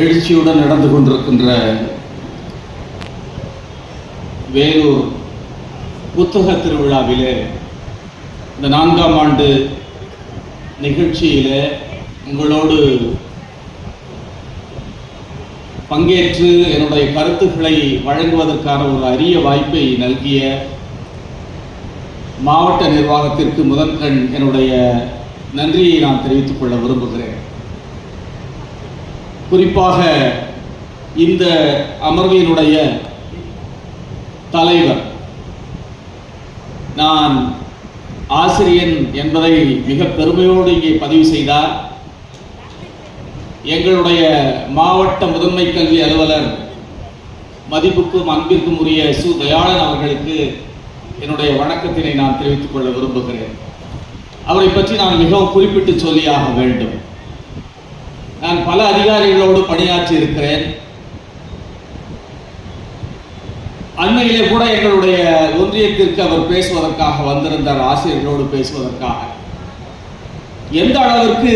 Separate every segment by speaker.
Speaker 1: எழுச்சியுடன் நடந்து கொண்டிருக்கின்ற வேலூர் புத்தக திருவிழாவிலே இந்த நான்காம் ஆண்டு நிகழ்ச்சியிலே உங்களோடு பங்கேற்று என்னுடைய கருத்துக்களை வழங்குவதற்கான ஒரு அரிய வாய்ப்பை நல்கிய மாவட்ட நிர்வாகத்திற்கு முதற்கண் என்னுடைய நன்றியை நான் தெரிவித்துக் கொள்ள விரும்புகிறேன். குறிப்பாக இந்த அமர்வினுடைய தலைவர். நான் ஆசிரியன் என்பதை மிக பெருமையோடு இங்கே பதிவு செய்தார். எங்களுடைய மாவட்ட முதன்மை கல்வி அலுவலர் மதிப்புக்கும் அன்பிற்கும் உரிய சு. தயாளன் அவர்களுக்கு என்னுடைய வணக்கத்தினை நான் தெரிவித்துக் கொள்ள விரும்புகிறேன். அவரை பற்றி நான் மிகவும் குறிப்பிட்டு சொல்லியாக வேண்டும். நான் பல அதிகாரிகளோடு பணியாற்றி இருக்கிறேன். அண்மையிலே கூட எங்களுடைய ஒன்றியத்திற்கு அவர் பேசுவதற்காக வந்திருந்தார் ஆசிரியர்களோடு பேசுவதற்காக. எந்த அளவிற்கு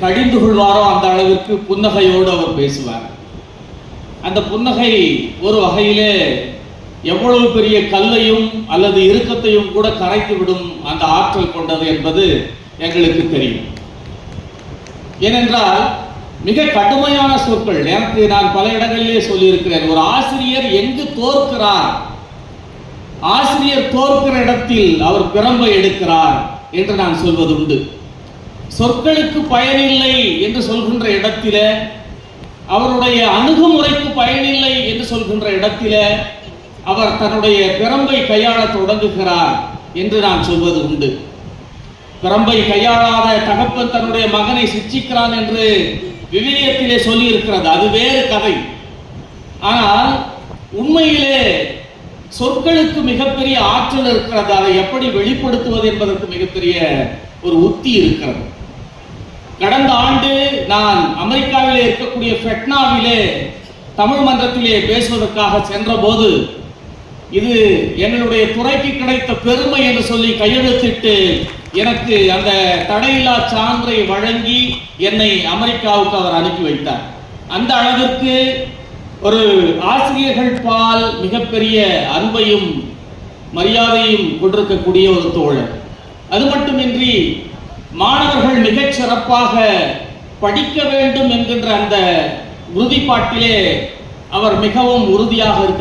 Speaker 1: கடிந்து கொள்வாரோ அந்த அளவிற்கு புன்னகையோடு அவர் பேசுவார். அந்த புன்னகை ஒரு வகையிலே எவ்வளவு பெரிய கல்லையும் அல்லது இறுக்கத்தையும் கூட கரைத்து விடும் அந்த ஆற்றல் கொண்டது என்பது எங்களுக்கு தெரியும். ஏனென்றால் மிக கடுமையான சொற்கள். எனக்கு நான் பல இடங்களிலே சொல்லியிருக்கிறேன். ஒரு ஆசிரியர் எங்கு தோற்கிறார்? ஆசிரியர் தோற்கிற இடத்தில் அவர் பிரம்பை எடுக்கிறார் என்று நான் சொல்வது உண்டு சொற்களுக்கு பயனில்லை என்று சொல்கின்ற இடத்தில அவருடைய அணுகுமுறைக்கு பயனில்லை என்று சொல்கின்ற இடத்தில அவர் தன்னுடைய பிரம்பை கையாள தொடங்குகிறார் என்று நான் சொல்வது உண்டு பிரம்பை கையாளாத தகப்பன் தன்னுடைய மகனை சிச்சிக்கிறான் என்று விவிலியத்திலே சொல்லி இருக்கிறது அது வேறு கதை. ஆனால் உண்மையிலே சொற்களுக்கு மிகப்பெரிய ஆற்றல் இருக்கிறது. அதை எப்படி வெளிப்படுத்துவது என்பதற்கு மிகப்பெரிய ஒரு உத்தி இருக்கிறது. கடந்த ஆண்டு நான் அமெரிக்காவிலே இருக்கக்கூடிய ஃபெட்னாவிலே தமிழ் மன்றத்திலே பேசுவதற்காக சென்றபோது இது எங்களுடைய துறைக்கு கிடைத்த பெருமை என்று சொல்லி கையெழுத்திட்டு எனக்கு அந்த தடையில்லா சான்றை வழங்கி என்னை அமெரிக்காவுக்கு அவர் அனுப்பி வைத்தார். அந்த அளவிற்கு ஒரு ஆசிரியர்கள் பால் மிகப்பெரிய அன்பையும் மரியாதையும் கொண்டிருக்கக்கூடிய ஒரு தோழர். அது மட்டுமின்றி மாணவர்கள் மிகச் சிறப்பாக படிக்க வேண்டும் என்கின்ற அந்த உறுதிப்பாட்டிலே அவர் மிகவும் உறுதியாக இருக்க